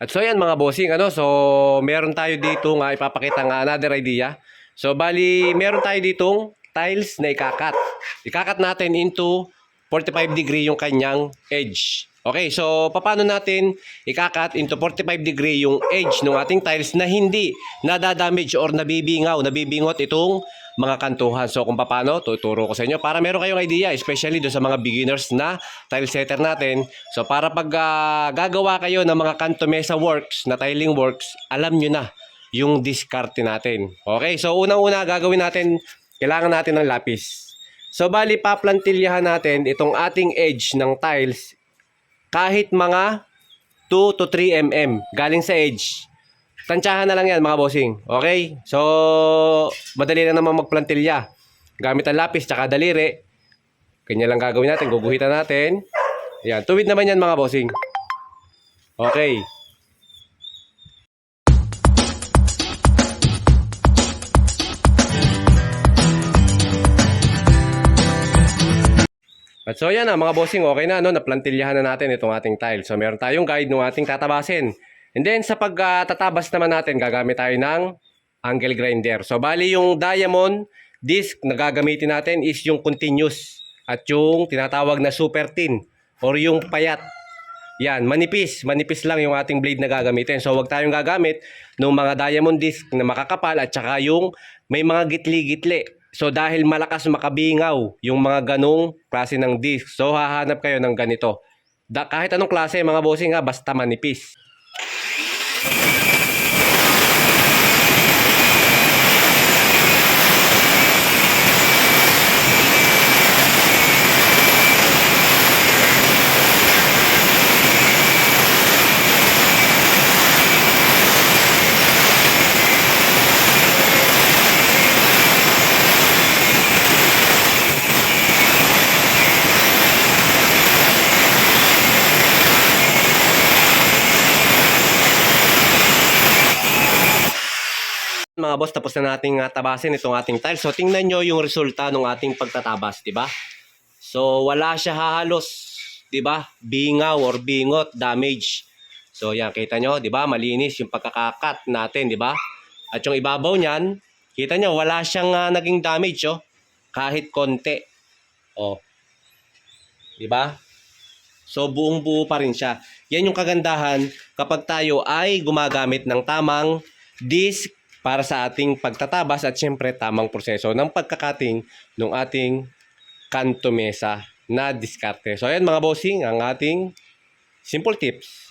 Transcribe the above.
At so yan mga bossing, ano, so meron tayo dito nga ipapakita nga another idea. So bali, meron tayo ditong tiles na ikakat. Ikakat natin into 45 degree yung kanyang edge. Okay, so paano natin ikakat into 45 degree yung edge ng ating tiles na hindi nadadamage or nabibingaw, nabibingot itong mga kantuhan. So kung paano, tuturo ko sa inyo para meron kayong idea, especially do sa mga beginners na tile setter natin. So para pag ah, gagawa kayo ng mga kanto mesa works, na tiling works, alam nyo na yung diskarte natin. Okay, so unang-una gagawin natin, kailangan natin ng lapis. So bali paplantilyahan natin itong ating edge ng tiles kahit mga 2 to 3 mm galing sa edge. Tansyahan na lang yan mga bossing. Okay? So, madali na naman magplantilya. Gamit ang lapis tsaka daliri. Kanya lang gagawin natin. Guguhitan natin. Yan. Tuwid naman yan mga bossing. Okay. At so yan na mga bossing, okay na no, naplantilyahan na natin itong ating tile. So meron tayong guide ng ating tatabasin. And then sa pagtatabas naman natin, gagamit tayo ng angle grinder. So bali yung diamond disc na gagamitin natin is yung continuous at yung tinatawag na super thin or yung payat. Yan, manipis. Manipis lang yung ating blade na gagamitin. So, wag tayong gagamit ng mga diamond disc na makakapal at saka yung may mga gitli-gitli. So, dahil malakas makabingaw yung mga ganong klase ng disc. So, hahanap kayo ng ganito. Da, kahit anong klase, mga bossing ha, basta manipis. Mga boss, tapos na nating uh, tabasin itong ating tile. So, tingnan nyo yung resulta ng ating pagtatabas, di ba? So, wala siya halos, di ba? Bingaw or bingot, damage. So, yan, kita nyo, di ba? Malinis yung pagkakakat natin, di ba? At yung ibabaw niyan, kita nyo, wala siyang ah, naging damage, oh. Kahit konti. Oh. Di ba? So, buong buo pa rin siya. Yan yung kagandahan kapag tayo ay gumagamit ng tamang disc para sa ating pagtatabas at syempre tamang proseso ng pagkakating ng ating kanto mesa na diskarte. So, ayan mga bossing, ang ating simple tips.